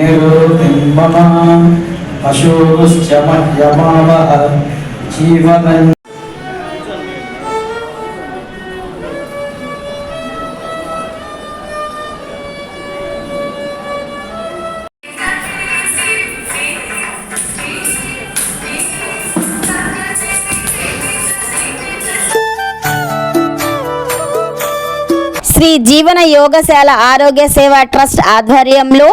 నిరుతిమ్మమ శ్రీ జీవన యోగశాల ఆరోగ్య సేవా ట్రస్ట్ ఆధ్వర్యంలో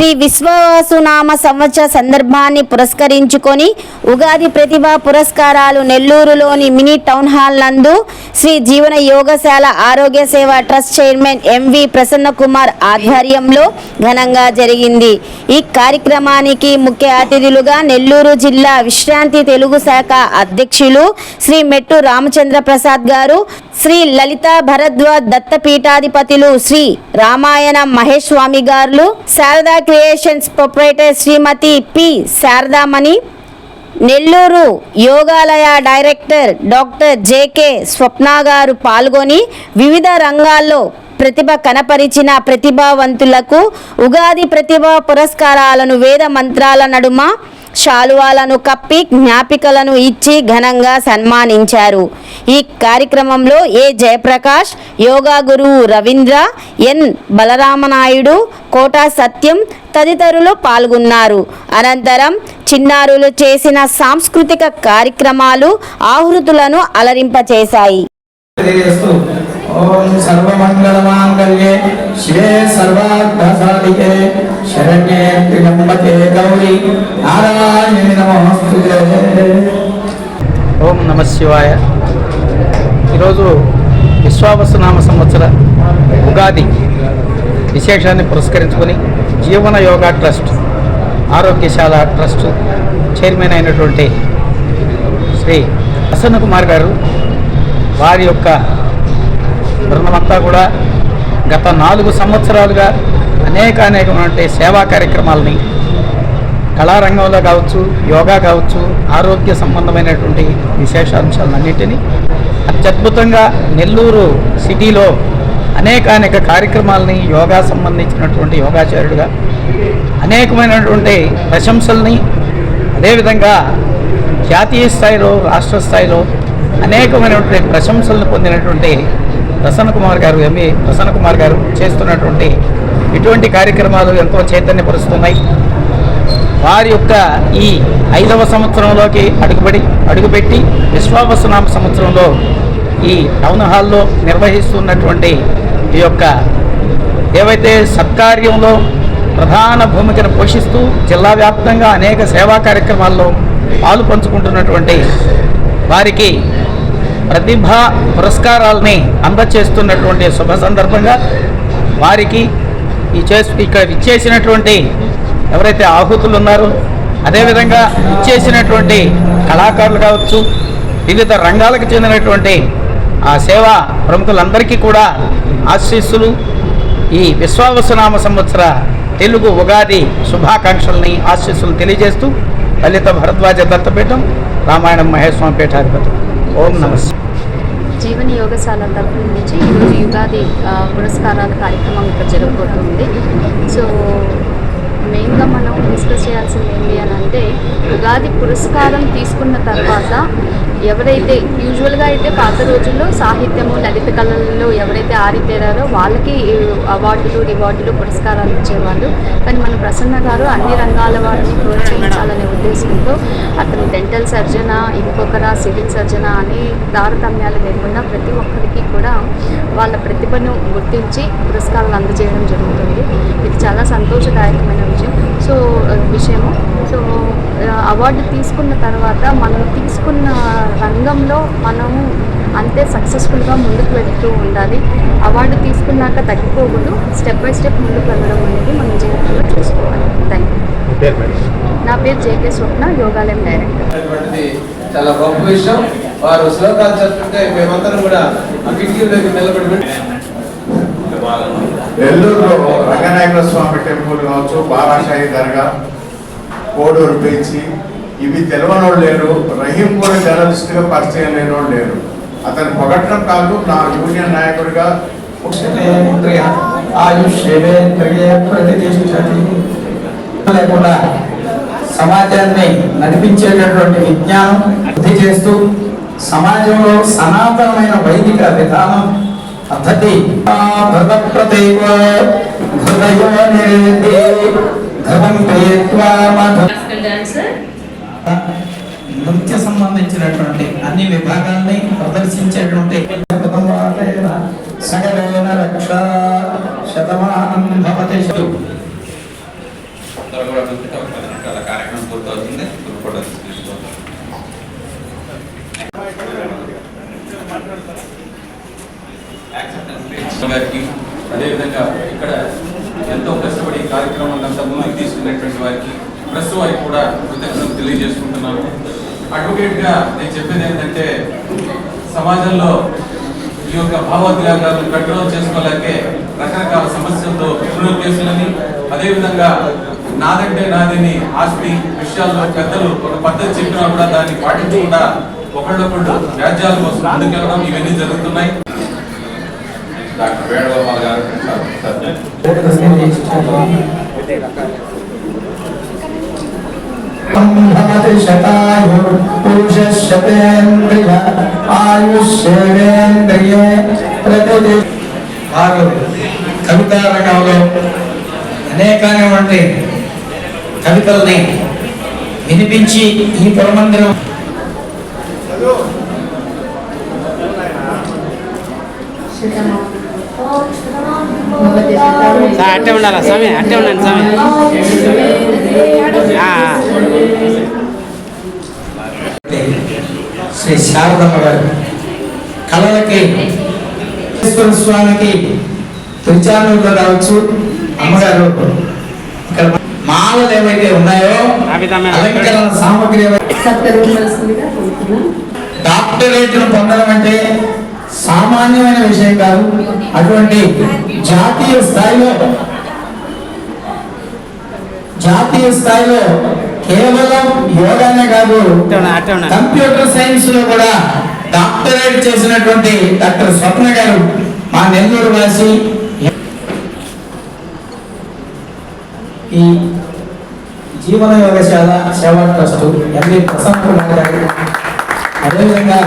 శ్రీ విశ్వవాసునామ సంవత్సర సందర్భాన్ని పురస్కరించుకొని ఉగాది ప్రతిభా పురస్కారాలు నెల్లూరులోని మినీ టౌన్ హాల్ నందు Shri Jeevana Yogashala Arogya Seva trust chairman MV Prasanna Kumar ఆధ్వర్యంలో ఘనంగా జరిగింది. ఈ కార్యక్రమానికి ముఖ్య అతిథులుగా నెల్లూరు జిల్లా విశ్రాంతి తెలుగు శాఖ అధ్యక్షులు శ్రీ మెట్టు రామచంద్ర ప్రసాద్ గారు శ్రీ లలిత భరద్వాజ్ దత్తపీఠాధిపతులు శ్రీ రామాయణ మహేష్ స్వామి గారులు Sharada creations proprietor Shrimati P. Sharadamani Nellore Yogalaya director doctor JK Swapna garu పాల్గొని వివిధ రంగాల్లో ప్రతిభ కనపరిచిన ప్రతిభావంతులకు ఉగాది ప్రతిభా పురస్కారాలను వేద మంత్రాల నడుమ శాలువాలను కప్పి జ్ఞాపికలను ఇచ్చి ఘనంగా సన్మానించారు. ఈ కార్యక్రమంలో ఏ జయప్రకాష్ యోగా గురువు రవీంద్ర ఎన్ బలరామనాయుడు కోటా సత్యం తదితరులు పాల్గొన్నారు. అనంతరం చిన్నారులు చేసిన సాంస్కృతిక కార్యక్రమాలు ఆహృతులను అలరింపచేశాయి. ఓం సర్వమంగళమాంగళ్యే శివే సర్వార్థసాధికే శరణ్యే త్రిగంబకే గౌరీ నారాయణ నమోస్తుతే ఓం నమ శివాయ. ఈరోజు విశ్వావసునామ సంవత్సర ఉగాది విశేషాన్ని పురస్కరించుకొని Jeevana yoga trust Arogyashala trust chairman అయినటువంటి శ్రీ ప్రసన్న కుమార్ గారు వారి యొక్క బృందమంతా కూడా గత నాలుగు సంవత్సరాలుగా అనేక అనేకమైనటువంటి సేవా కార్యక్రమాలని కళారంగంలో కావచ్చు యోగా కావచ్చు ఆరోగ్య సంబంధమైనటువంటి విశేషాంశాలన్నింటినీ అత్యద్భుతంగా నెల్లూరు సిటీలో అనేక అనేక కార్యక్రమాలని యోగా సంబంధించినటువంటి యోగాచార్యుడుగా అనేకమైనటువంటి ప్రశంసల్ని అదేవిధంగా జాతీయ స్థాయిలో రాష్ట్ర స్థాయిలో అనేకమైనటువంటి ప్రశంసలను పొందినటువంటి ప్రసన్న కుమార్ గారు ఎంఏ ప్రసన్న కుమార్ గారు చేస్తున్నటువంటి ఇటువంటి కార్యక్రమాలు ఎంతో చైతన్యపరుస్తున్నాయి. వారి యొక్క ఈ ఐదవ సంవత్సరంలోకి అడుగుబడి అడుగుపెట్టి విశ్వావసనామ సంవత్సరంలో ఈ టౌన్ హాల్లో నిర్వహిస్తున్నటువంటి ఈ యొక్క ఏవైతే సత్కార్యంలో ప్రధాన భూమికను పోషిస్తూ జిల్లా వ్యాప్తంగా అనేక సేవా కార్యక్రమాల్లో పాలు పంచుకుంటున్నటువంటి వారికి ప్రతిభా పురస్కారాలని అందచేస్తున్నటువంటి శుభ సందర్భంగా వారికి ఈ చేసు ఇక్కడ ఇచ్చేసినటువంటి ఎవరైతే ఆహుతులు ఉన్నారో అదేవిధంగా ఇచ్చేసినటువంటి కళాకారులు కావచ్చు వివిధ రంగాలకు చెందినటువంటి ఆ సేవా ప్రముఖులందరికీ కూడా ఆశీస్సులు. ఈ విశ్వావసనామ సంవత్సర తెలుగు ఉగాది శుభాకాంక్షల్ని ఆశీస్సులు తెలియజేస్తూ లలిత భరద్వాజ దత్తపీఠం రామాయణం మహేశ్వరం పీఠాధిపతి. ఓం నమస్తే జీవన యోగశాల తరఫు నుంచి ఈరోజు యుగాది పురస్కారాల కార్యక్రమం ఇక్కడ జరగబోతుంది. సో మెయిన్గా మనం డిస్కస్ చేయాల్సింది ఏంటి అని అంటే ఉగాది పురస్కారం తీసుకున్న తర్వాత ఎవరైతే యూజువల్గా అయితే పాత రోజుల్లో సాహిత్యము లలిత కళలలో ఎవరైతే ఆరితేరారో వాళ్ళకి అవార్డులు రివార్డులు పురస్కారాలు ఇచ్చేవాళ్ళు. కానీ మన ప్రసన్న గారు అన్ని రంగాల వారిని ప్రోత్సహించాలనే ఉద్దేశంతో అతను డెంటల్ సర్జన ఇంకొకరా సివిల్ సర్జన అని తారతమ్యాలు లేకుండా ప్రతి ఒక్కరికి కూడా వాళ్ళ ప్రతిభను గుర్తించి పురస్కారాలు అందజేయడం జరుగుతుంది. ఇది చాలా సంతోషదాయకమైన విషయం సో విషయము. సో అవార్డు తీసుకున్న తర్వాత మనం తీసుకున్న రంగంలో మనము అంతే సక్సెస్ఫుల్గా ముందుకు వెళ్తూ ఉండాలి. అవార్డు తీసుకున్నాక తగ్గిపోకూడదు. స్టెప్ బై స్టెప్ ముందుకు వెళ్ళడం అనేది మనం జీవితంలో చూసుకోవాలి. థ్యాంక్ యూ నా పేరు జేకే స్వప్న యోగాలయం డైరెక్టర్. చాలా గొప్ప విషయం. వారు శ్లోకాలు చదువుతుంటే మేమందరం కూడా ఆ కిటికీలోకి నిలబడి నెల్లూరులో రంగనాయక స్వామి టెంపుల్ కావచ్చు బారాషాహి దర్గా కోడూరు బీచ్ ఇవి తెలియనోళ్ళు లేరు రహీం కూడా జర్నలిస్ట్గా పరిచయం లేనోళ్ళు లేరు. అతను పొగట్టడం కాదు నా యూనియన్ నాయకుడిగా లేకుండా సమాజాన్ని నడిపించేటటువంటి విజ్ఞానం వృద్ధి చేస్తూ సమాజంలో సనాతనమైన వైదిక విధానం పద్ధతి భగవత్ప్రతైవ హృదయో నృత్య సంబంధించినటువంటి అన్ని విభాగాల్ని ప్రదర్శించేటువంటి సగలేన రక్ష శతమానం భవతి. కార్యక్రమం పూర్తవుతుంది. గారికి అదేవిధంగా ఇక్కడ ఎంతో కష్టపడి అంతా ముందుకు తీసుకున్నటువంటి వారికి ప్రెస్ వారికి కూడా కృతజ్ఞతలు తెలియజేసుకుంటున్నాను. అడ్వకేట్గా నేను చెప్పేది ఏంటంటే సమాజంలో ఈ యొక్క భావోద్వేగాలను కంట్రోల్ చేసుకోలేకే రకరకాల సమస్యలతో క్రిమినల్ కేసులని అదేవిధంగా నాదంటే నాదిని ఆస్తి విషయాల్లో పెద్దలు ఒక పద్ధతి చెప్పినా కూడా దాన్ని పాటించకుండా ఒకళ్ళొకళ్ళు వ్యాజ్యాల కోసం ముందుకెళ్ళడం ఇవన్నీ జరుగుతున్నాయి. డాక్టర్ వేణుగోపాల్ గారు సార్, సార్. భవతి శతాయు పురుష శతేంద్రియ ఆయుష్యేంద్రియే ప్రతి వారు కవితా రంగంలో అనేకమైనటువంటి కవితల్ని వినిపించి ఈ పురమందిరం అట్టే ఉండాలా స్వామి అట్టే ఉండండి స్వామి. శ్రీ శారదమ్మ గారు. కళలకి స్వామికి తిరుచానూరులో కావచ్చు అమ్మగారు. ఇక్కడ మాలలు ఏవైతే ఉన్నాయో అలంకరణ సామగ్రి డాక్టరేట్ను పొందడం అంటే సామాన్యమైన విషయం కాదు అటువంటి జాతీయ స్థాయిలో జాతీయ స్థాయిలో కేవలం యోగానే కాదు కంప్యూటర్ సైన్స్లో కూడా డాక్టరేట్ చేసినటువంటి డాక్టర్ స్వప్న గారు మా నెల్లూరు వాసి. ఈ జీవన యోగశాల సేవా ట్రస్ట్ ఎంవి ప్రసన్న కుమార్ గారు అదేవిధంగా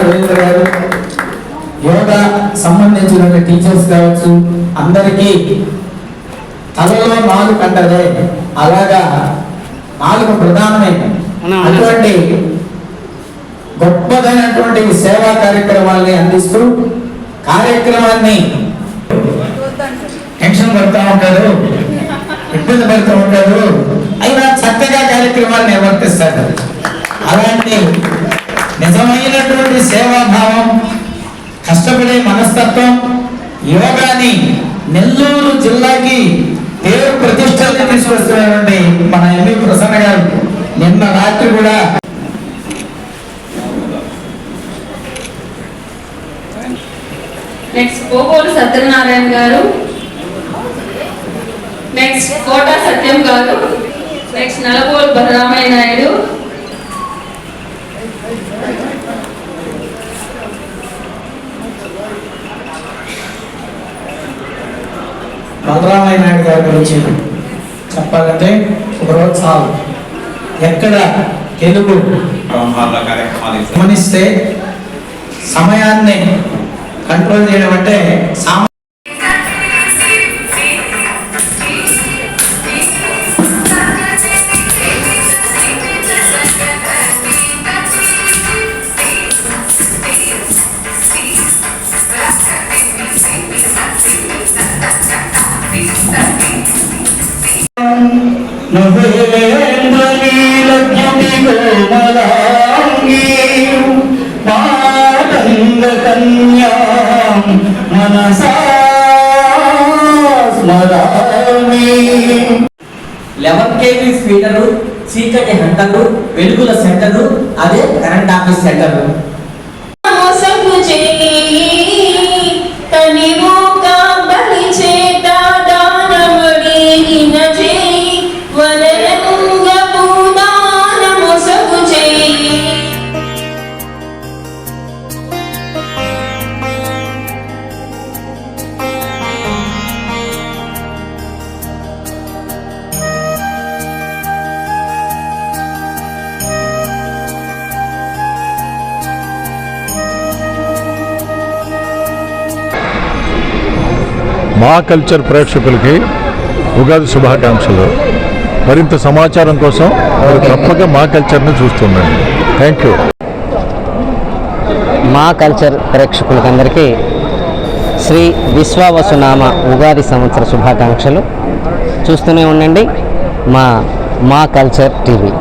రవీంద్ర గారు యోగా సంబంధించిన టీచర్స్ కావచ్చు అందరికీ తలలో నాలుగు కంటదే అలాగా నాలుగు ప్రధానమైన. అటువంటి గొప్పదైనటువంటి సేవా కార్యక్రమాల్ని అందిస్తూ కార్యక్రమాన్ని టెన్షన్ పడుతూ ఉంటారు ఇబ్బంది పడుతూ ఉంటారు. అయినా చక్కగా కార్యక్రమాన్ని నిర్వర్తిస్తారు. అలాంటి నిజమైనటువంటి సేవాభావం కష్టపడే మనస్తత్వం యోగాని నెల్లూరు జిల్లాకి పేరు ప్రతిష్టలు తీసుకొస్తున్నటువంటి ప్రసన్న గారు నిన్న రాత్రి కూడా నెక్స్ట్ పోగోలు సత్యనారాయణ గారు. నెక్స్ట్ కోట సత్యం గారు. నెక్స్ట్ నలగోలు బలరామయ్య నాయుడు. బలరామయ్య నాయుడు గారి గురించి చెప్పాలంటే ఒక రోజు చాలు ఎక్కడ తెలుగు బ్రహ్మాల కార్యక్రమాలు ఇస్తారు. గమనిస్తే సమయాన్ని కంట్రోల్ చేయడం అంటే సామ Eleven KV speeder చీకటి హంటరు వెలుగుల సెంటరు అదే కరెంట్ ఆఫీస్ సెంటరు. మా కల్చర్ ప్రేక్షకులకి ఉగాది శుభాకాంక్షలు. మరింత సమాచారం కోసం మీరు తప్పక మా కల్చర్ని చూస్తున్నాను థ్యాంక్ యూ మా కల్చర్ ప్రేక్షకులకందరికీ శ్రీ విశ్వావసునామ ఉగాది సంవత్సర శుభాకాంక్షలు. చూస్తూనే ఉండండి మా మా కల్చర్ టీవీ.